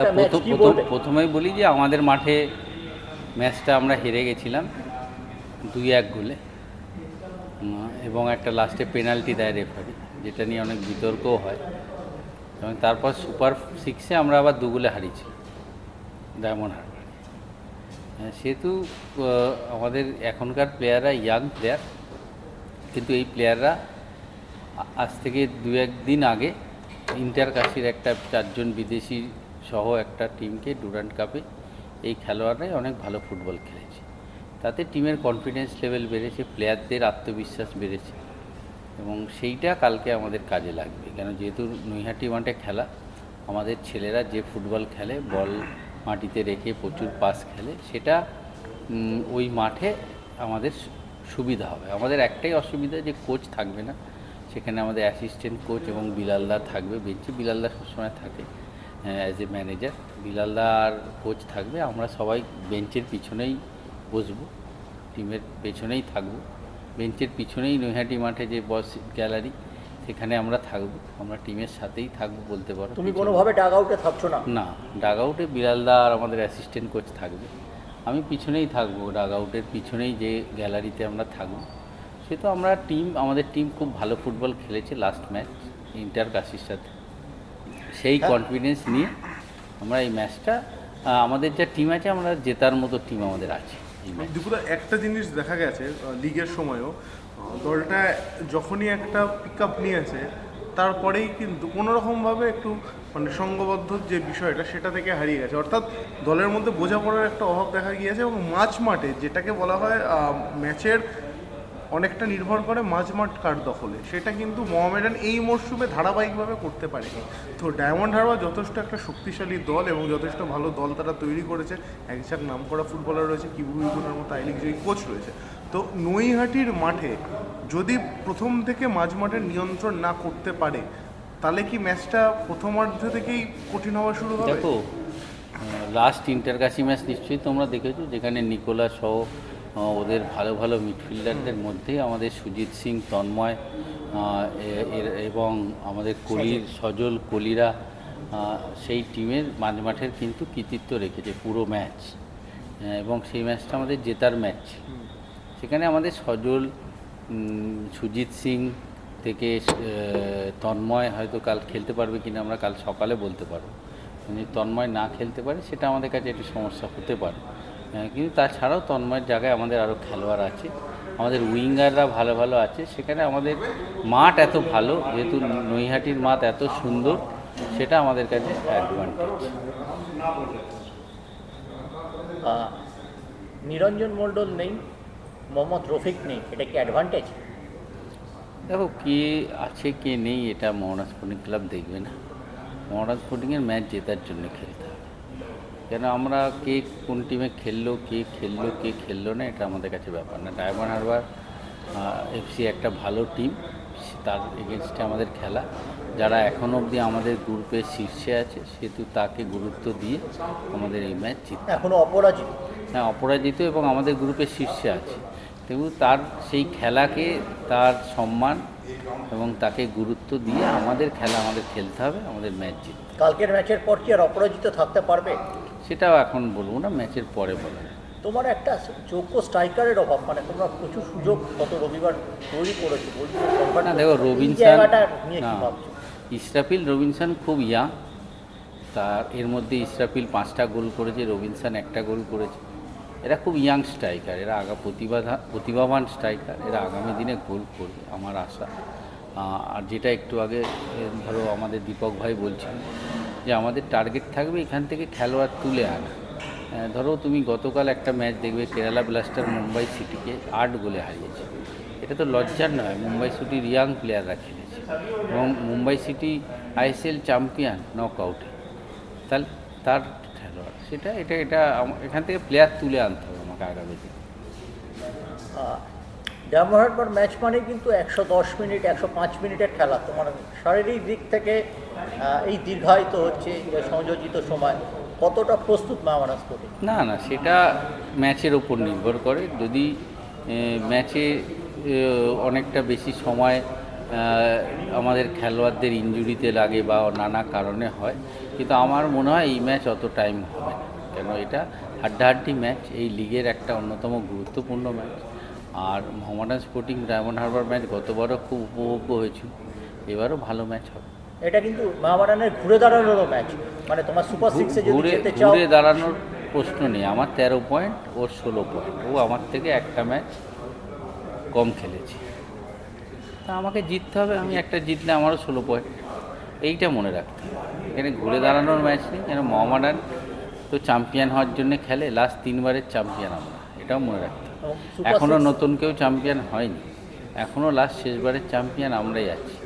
প্রথমেই বলি যে আমাদের মাঠে ম্যাচটা আমরা হেরে গেছিলাম দুই এক গোলে। এবং একটা লাস্টে পেনাল্টি দেয় রেফারি যেটা নিয়ে অনেক বিতর্কও হয়। এবং তারপর সুপার সিক্সে আমরা আবার দু গোলে হারিয়েছি ডায়মন্ড হারবারে। হ্যাঁ, সেহেতু আমাদের এখনকার প্লেয়াররা ইয়াং প্লেয়ার কিন্তু এই প্লেয়াররা আজ থেকে দু এক দিন আগে ইন্টার কাশির একটা চারজন বিদেশি সহ একটা টিমকে ডুরান্ট কাপে এই খেলোয়াড়রাই অনেক ভালো ফুটবল খেলেছে। তাতে টিমের কনফিডেন্স লেভেল বেড়েছে প্লেয়ারদের আত্মবিশ্বাস বেড়েছে এবং সেইটা কালকে আমাদের কাজে লাগবে। কেন যেহেতু নৈহাটি মাঠে খেলা, আমাদের ছেলেরা যে ফুটবল খেলে, বল মাটিতে রেখে প্রচুর পাস খেলে, সেটা ওই মাঠে আমাদের সুবিধা হবে। আমাদের একটাই অসুবিধা যে কোচ থাকবে না। সেখানে আমাদের অ্যাসিস্ট্যান্ট কোচ এবং বিলালদা থাকবে বেঞ্চে বিলালদা সবসময় থাকে। অ্যাজ এ ম্যানেজার বিলালদা আর কোচ থাকবে। আমরা সবাই বেঞ্চের পিছনেই বসবো। টিমের পেছনেই থাকব। বেঞ্চের পিছনেই নৈহাটি মাঠে যে বস গ্যালারি সেখানে আমরা থাকব। আমরা টিমের সাথেই থাকব বলতে পারো। তুমি কোনোভাবে ডাগ আউটে থাকছো না? না ডাগ আউটে বিড়ালদা আর আমাদের অ্যাসিস্ট্যান্ট কোচ থাকবে। আমি পিছনেই থাকব ডাগ আউটের পিছনেই যে গ্যালারিতে আমরা থাকব। সে তো আমরা টিম আমাদের টিম খুব ভালো ফুটবল খেলেছে লাস্ট ম্যাচ ইন্টার কাশির সাথে। সেই হ্যাঁ। কনফিডেন্স নিয়ে আমরা এই ম্যাচটা আমাদের যা টিম আছে আমরা জেতার মতো টিম আমাদের আছে দুপুরে একটা জিনিস দেখা গেছে লিগের সময়ও। দলটা যখনই একটা পিক আপ নিয়েছে তারপরেই কিন্তু কোনোরকমভাবে একটু মানে সঙ্গবদ্ধ যে বিষয়টা সেটা থেকে হারিয়ে গেছে। অর্থাৎ দলের মধ্যে বোঝাপড়ার একটা অভাব দেখা গিয়েছে এবং মাঝ মাঠে যেটাকে বলা হয় ম্যাচের অনেকটা নির্ভর করে মাঝমাঠ কার দখলে। সেটা কিন্তু মোহামেডান এই মরশুমে ধারাবাহিকভাবে করতে পারেনি। তো ডায়মন্ড হারবার যথেষ্ট একটা শক্তিশালী দল এবং যথেষ্ট ভালো দল তারা তৈরি করেছে। একঝাক নাম করা ফুটবলার রয়েছে, কিবু মতো আই লিগ জয়ী কোচ রয়েছে। তো নৈহাটির মাঠে যদি প্রথম থেকে মাঝমাঠের নিয়ন্ত্রণ না করতে পারে, তাহলে কি ম্যাচটা প্রথমার্ধ থেকেই কঠিন হওয়া শুরু হবে? লাস্ট ইন্টারকাশি ম্যাচ নিশ্চয়ই তোমরা দেখেছ, যেখানে নিকোলা সহ ওদের ভালো ভালো মিডফিল্ডারদের মধ্যেই আমাদের সুজিত সিং তন্ময় এবং আমাদের কলির সজল। কলিরা সেই টিমের মাঝমাঠের কিন্তু কৃতিত্ব রেখেছে পুরো ম্যাচ এবং সেই ম্যাচটা আমাদের জেতার ম্যাচ সেখানে আমাদের সজল সুজিত সিং থেকে তন্ময় হয়তো কাল খেলতে পারবে কিনা আমরা কাল সকালে বলতে পারব। যদি তন্ময় না খেলতে পারে সেটা আমাদের কাছে একটু সমস্যা হতে পারে। কিন্তু তাছাড়াও তন্ময়ের জায়গায় আমাদের আরও খেলোয়াড় আছে। আমাদের উইঙ্গাররা ভালো ভালো আছে। সেখানে আমাদের মাঠ এত ভালো যেহেতু নৈহাটির মাঠ এত সুন্দর সেটা আমাদের কাছে অ্যাডভান্টেজ নিরঞ্জন মণ্ডল নেই মোহাম্মদ রফিক নেই এটা কি অ্যাডভান্টেজ দেখো কে আছে কে নেই এটা মোহনা স্পোর্টিং ক্লাব দেখবে না। মোহনা স্পোর্টিংয়ের ম্যাচ জেতার জন্য খেলতে হবে। কেন আমরা কে কোন টিমে খেললো কে খেললো কে খেললো না এটা আমাদের কাছে ব্যাপার না। ডায়মন্ড হারবার এফসি একটা ভালো টিম তার এগেনস্টে আমাদের খেলা। যারা এখনও অবধি আমাদের গ্রুপের শীর্ষে আছে সেহেতু তাকে গুরুত্ব দিয়ে আমাদের এই ম্যাচ জিত হবে। এখনও অপরাজিত? হ্যাঁ অপরাজিত এবং আমাদের গ্রুপের শীর্ষে আছে। কিন্তু তার সেই খেলাকে তার সম্মান এবং তাকে গুরুত্ব দিয়ে আমাদের খেলা আমাদের খেলতে হবে আমাদের ম্যাচ জিততে হবে। কালকের ম্যাচের পর কি আর অপরাজিত থাকতে পারবে? সেটাও এখন বলব না ম্যাচের পরে বলব। তোমার একটা যোগ্য স্ট্রাইকারের অভাব মানে তোমরা প্রচুর সুযোগ গত রবিবার তৈরি করেছ বলছো না দেখো রবিনসান ইসরাফিল রবিনসান খুব ইয়াং। তার এর মধ্যে ইসরাফিল পাঁচটা গোল করেছে রবিনসান একটা গোল করেছে। এরা খুব ইয়াং স্ট্রাইকার এরা আগা প্রতিভা প্রতিভাবান স্ট্রাইকার এরা আগামী দিনে গোল করবে আমার আশা। আর যেটা একটু আগে ধরো আমাদের দীপক ভাই বলছেন যে আমাদের টার্গেট থাকবে এখান থেকে খেলোয়াড় তুলে আনা। ধরো তুমি গতকাল একটা ম্যাচ দেখবে কেরালা ব্লাস্টার মুম্বাই সিটিকে আট গোলে হারিয়েছে। এটা তো লজ্জার নয় মুম্বাই সিটির ইয়াং প্লেয়াররা খেলেছে এবং Mumbai city ISL champion knock আউটে তাহলে তার খেলোয়াড়, সেটা, এটা এটা এখান থেকে প্লেয়ার তুলে আনতে হবে আমাকে আগামী দিনে। ডায়মন্ড ম্যাচ মানে কিন্তু একশো দশ মিনিট, একশো পাঁচ মিনিটের খেলা। তোমার শারীরিক দিক থেকে এই দীর্ঘায়িত হচ্ছে সংযোজিত সময়, কতটা প্রস্তুত মামানা স্পোর্টিং না না, সেটা ম্যাচের ওপর নির্ভর করে। যদি ম্যাচে অনেকটা বেশি সময় আমাদের খেলোয়াড়দের ইনজুরিতে লাগে বা নানা কারণে হয়, কিন্তু আমার মনে হয় এই ম্যাচ অত টাইম হবে না। কেন, এটা হাড্ডাহাড্ডি ম্যাচ এই লিগের একটা অন্যতম গুরুত্বপূর্ণ ম্যাচ আর Mohammedan sporting Diamond Harbour match গতবারও খুব উপভোগ্য হয়েছিল। এবারও ভালো ম্যাচ হবে। এটা কিন্তু মহামারানের ঘুরে দাঁড়ানোরও ম্যাচ। মানে তোমার সুপার সিক্সে যদি ঘুরে যেতে চাও ঘুরে দাঁড়ানোর প্রশ্ন নেই। আমার তেরো পয়েন্ট ওর ষোলো পয়েন্ট। ও আমার থেকে একটা ম্যাচ কম খেলেছে। তা আমাকে জিততে হবে। আমি একটা জিতলে আমারও ষোলো পয়েন্ট। এইটা মনে রাখতে হবে। এখানে ঘুরে দাঁড়ানোর ম্যাচ নেই। কেন মোহামেডান তো চ্যাম্পিয়ন হওয়ার জন্য খেলে লাস্ট তিনবারের চ্যাম্পিয়ন আমরা। এটাও মনে রাখতে এখনও নতুন কেউ চ্যাম্পিয়ন হয়নি। এখনও লাস্ট শেষবারের চ্যাম্পিয়ন আমরাই আছি।